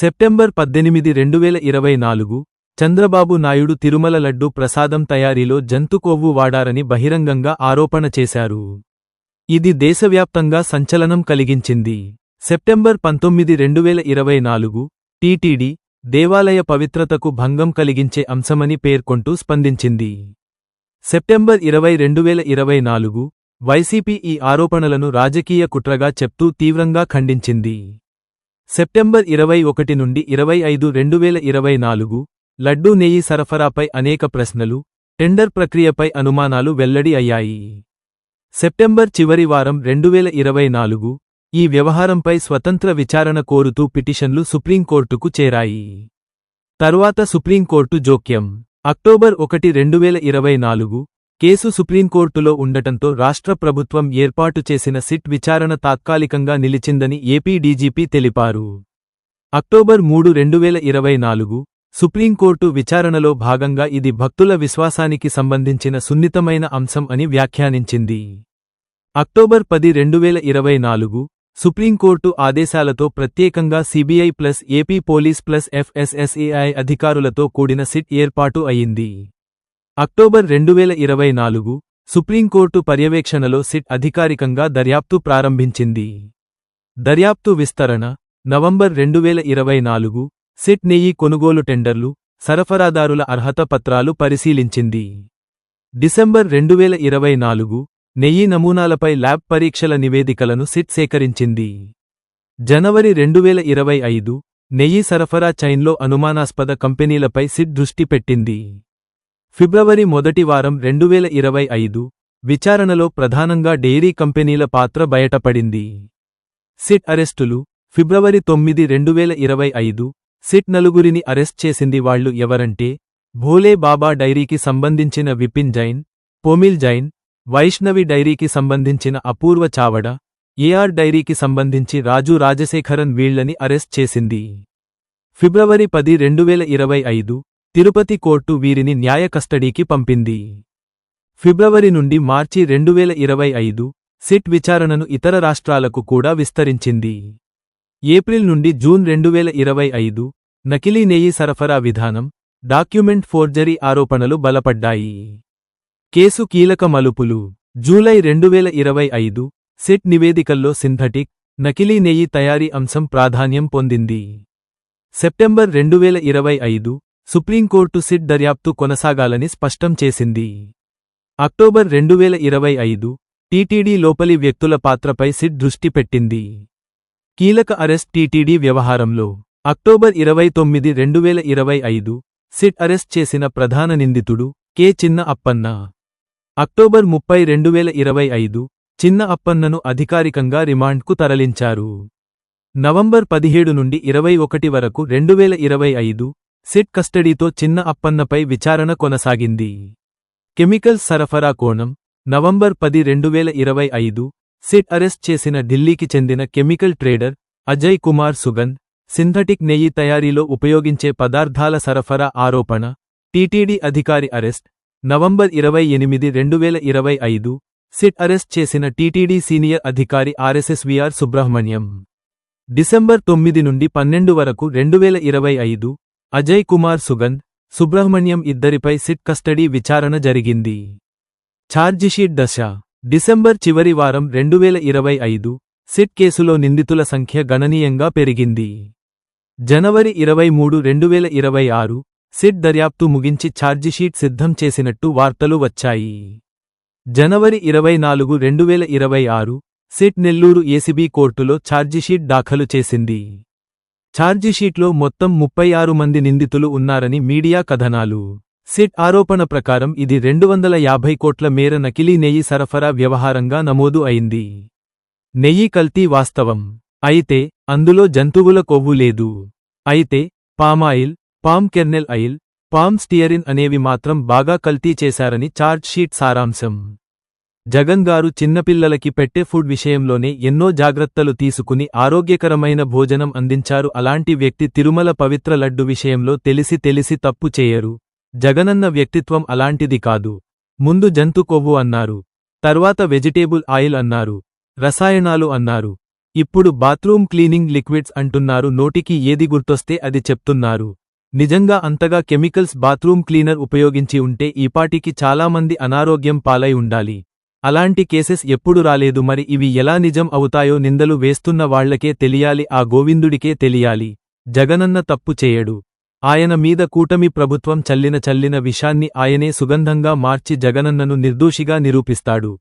September పద్దెనిమిది రెండువేల ఇరవై నాలుగు చంద్రబాబు నాయుడు తిరుమల లడ్డు ప్రసాదం తయారీలో జంతు కొవ్వు వాడారని బహిరంగంగా ఆరోపణ చేశారు. ఇది దేశవ్యాప్తంగా సంచలనం కలిగించింది. సెప్టెంబర్ పంతొమ్మిది రెండువేల ఇరవై నాలుగు టీటీడీ దేవాలయ పవిత్రతకు భంగం కలిగించే అంశమని పేర్కొంటూ స్పందించింది. సెప్టెంబర్ ఇరవై రెండువేల ఇరవై నాలుగు వైసీపీ ఈ ఆరోపణలను రాజకీయ కుట్రగా చెప్తూ తీవ్రంగా ఖండించింది. సెప్టెంబర్ ఇరవై ఒకటి నుండి ఇరవై ఐదు రెండు వేల ఇరవై నాలుగు లడ్డూ నెయ్యి సరఫరాపై అనేక ప్రశ్నలు టెండర్ ప్రక్రియపై అనుమానాలు వెల్లడి అయ్యాయి. సెప్టెంబర్ చివరి వారం రెండువేల ఇరవై నాలుగు ఈ వ్యవహారంపై స్వతంత్ర విచారణ కోరుతూ పిటిషన్లు సుప్రీంకోర్టుకు చేరాయి. తరువాత సుప్రీంకోర్టు జోక్యం. అక్టోబర్ ఒకటి రెండువేల ఇరవై నాలుగు కేసు సుప్రీంకోర్టులో ఉండటంతో రాష్ట్ర ప్రభుత్వం ఏర్పాటు చేసిన సిట్ విచారణ తాత్కాలికంగా నిలిచిందని ఏపీ డీజీపీ తెలిపారు. అక్టోబర్ మూడు రెండువేల ఇరవై నాలుగు సుప్రీంకోర్టు విచారణలో భాగంగా ఇది భక్తుల విశ్వాసానికి సంబంధించిన సున్నితమైన అంశం అని వ్యాఖ్యానించింది. అక్టోబర్ పది రెండువేల ఇరవై నాలుగు సుప్రీంకోర్టు ఆదేశాలతో ప్రత్యేకంగా CBI plus AP police plus FSSAI అధికారులతో కూడిన సిట్ ఏర్పాటు అయింది. అక్టోబర్ రెండువేల ఇరవై నాలుగు సుప్రీంకోర్టు పర్యవేక్షణలో సిట్ అధికారికంగా దర్యాప్తు ప్రారంభించింది. దర్యాప్తు విస్తరణ నవంబర్ రెండువేల ఇరవై నాలుగు సిట్ నెయ్యి కొనుగోలు టెండర్లు సరఫరాదారుల అర్హత పత్రాలు పరిశీలించింది. డిసెంబర్ రెండువేల ఇరవై నాలుగు నెయ్యి నమూనాలపై ల్యాబ్ పరీక్షల నివేదికలను సిట్ సేకరించింది. జనవరి రెండువేల ఇరవై ఐదు నెయ్యి సరఫరా చైన్లో అనుమానాస్పద కంపెనీలపై సిట్ దృష్టి పెట్టింది. ఫిబ్రవరి మొదటి వారం రెండువేల ఇరవై ఐదు విచారణలో ప్రధానంగా డెయిరీ కంపెనీల పాత్ర బయటపడింది. సిట్ అరెస్టులు ఫిబ్రవరి తొమ్మిది రెండువేల ఇరవై ఐదు సిట్ నలుగురిని అరెస్ట్ చేసింది వాళ్ళు ఎవరంటే భోలే బాబా డైరీకి సంబంధించిన విపిన్ జైన్ పొమిల్ జైన్ వైష్ణవి డైరీకి సంబంధించిన అపూర్వ చావడ ఏఆర్ డైరీకి సంబంధించి రాజు రాజశేఖరన్ వీళ్ళని అరెస్ట్ చేసింది. ఫిబ్రవరి పది రెండువేల ఇరవై ఐదు తిరుపతి కోర్టు వీరిని న్యాయ కస్టడీకి పంపింది. ఫిబ్రవరి నుండి మార్చి రెండువేల ఇరవై ఐదు సిట్ విచారణను ఇతర రాష్ట్రాలకు కూడా విస్తరించింది. ఏప్రిల్ నుండి జూన్ రెండువేల ఇరవై ఐదు నకిలీ నెయ్యి సరఫరా విధానం డాక్యుమెంట్ ఫోర్జరీ ఆరోపణలు బలపడ్డాయి. కేసు కీలక మలుపులు జూలై రెండువేల ఇరవై ఐదు సిట్ నివేదికల్లో సింథటిక్ నకిలీ నెయ్యి తయారీ అంశం ప్రాధాన్యం పొందింది. సెప్టెంబర్ రెండువేల ఇరవై ఐదు సుప్రీంకోర్టు సిట్ దర్యాప్తు కొనసాగాలని స్పష్టం చేసింది. అక్టోబర్ రెండువేల ఇరవై ఐదు టీటీడీ లోపలి వ్యక్తుల పాత్రపై సిట్ దృష్టి పెట్టింది. కీలక అరెస్ట్ టీటీడీ వ్యవహారంలో అక్టోబర్ ఇరవై తొమ్మిది రెండువేల ఇరవై ఐదు సిట్ అరెస్ట్ చేసిన ప్రధాన నిందితుడు కె. చిన్న అప్పన్న అక్టోబర్ ముప్పై రెండు వేల ఇరవై ఐదు చిన్న అప్పన్నను అధికారికంగా రిమాండ్కు తరలించారు. నవంబర్ పదిహేడు నుండి ఇరవై ఒకటి వరకు రెండువేల ఇరవై ఐదు సిట్ కస్టడీతో చిన్న అప్పన్నపై విచారణ కొనసాగింది. కెమికల్స్ సరఫరా కోణం నవంబర్ పది రెండువేల ఇరవై ఐదు సిట్ అరెస్ట్ చేసిన ఢిల్లీకి చెందిన chemical trader Ajay Kumar Sugandh synthetic నెయ్యి తయారీలో ఉపయోగించే పదార్థాల సరఫరా ఆరోపణ టీటీడీ అధికారి అరెస్ట్ నవంబర్ ఇరవై ఎనిమిది రెండువేల ఇరవై ఐదు సిట్ అరెస్ట్ చేసిన టీటీడీ సీనియర్ అధికారి ఆర్ఎస్ఎస్వీఆర్ సుబ్రహ్మణ్యం. డిసెంబర్ తొమ్మిది నుండి పన్నెండు వరకు రెండువేల ఇరవై ఐదు అజయ్ కుమార్ సుగంధ్ సుబ్రహ్మణ్యం ఇద్దరిపై సిట్ కస్టడీ విచారణ జరిగింది. ఛార్జిషీట్ దశ డిసెంబర్ చివరి వారం రెండువేల ఇరవై ఐదు సిట్ కేసులో నిందితుల సంఖ్య గణనీయంగా పెరిగింది. జనవరి ఇరవై మూడు రెండువేల ఇరవై ఆరు సిట్ దర్యాప్తు ముగించి ఛార్జిషీట్ సిద్ధం చేసినట్టు వార్తలు వచ్చాయి. జనవరి ఇరవై నాలుగు రెండువేల ఇరవై ఆరు సిట్ నెల్లూరు ఏసీబీ కోర్టులో ఛార్జిషీట్ దాఖలు చేసింది. ఛార్జిషీట్లో మొత్తం ముప్పై ఆరు మంది నిందితులు ఉన్నారని మీడియా కథనాలు. సిట్ ఆరోపణ ప్రకారం ఇది రెండు వందల యాభై కోట్ల మేర నకిలీ నెయ్యి సరఫరా వ్యవహారంగా నమోదు అయింది. నెయ్యి కల్తీ వాస్తవం. అయితే అందులో జంతువుల కొవ్వు లేదు. అయితే palm oil palm kernel oil palm stearin అనేవి మాత్రం బాగా కల్తీ చేశారని ఛార్జ్షీట్ సారాంశం. జగన్ గారు చిన్నపిల్లలకి పెట్టే ఫుడ్ విషయంలోనే ఎన్నో జాగ్రత్తలు తీసుకుని ఆరోగ్యకరమైన భోజనం అందించారు. అలాంటి వ్యక్తి తిరుమల పవిత్ర లడ్డు విషయంలో తెలిసి తెలిసి తప్పు చేయరు. జగనన్న వ్యక్తిత్వం అలాంటిది కాదు. ముందు జంతు కొవ్వు అన్నారు. తర్వాత వెజిటేబుల్ ఆయిల్ అన్నారు. రసాయనాలు అన్నారు. ఇప్పుడు బాత్రూమ్ క్లీనింగ్ లిక్విడ్స్ అంటున్నారు. నోటికి ఏది గుర్తొస్తే అది చెప్తున్నారు. నిజంగా అంతగా కెమికల్స్ బాత్రూమ్ క్లీనర్ ఉపయోగించి ఉంటే ఈపాటికి చాలామంది అనారోగ్యం పాలై ఉండాలి. అలాంటి కేసెస్ ఎప్పుడు రాలేదు మరి ఇవి ఎలా నిజం అవుతాయో నిందలు వేస్తున్న వాళ్ళకే తెలియాలి ఆ గోవిందుడికే తెలియాలి. జగనన్న తప్పు చేయడు. ఆయన మీద కూటమి ప్రభుత్వం చల్లిన చల్లిన విషాన్ని ఆయనే సుగంధంగా మార్చి జగనన్నను నిర్దోషిగా నిరూపిస్తాడు.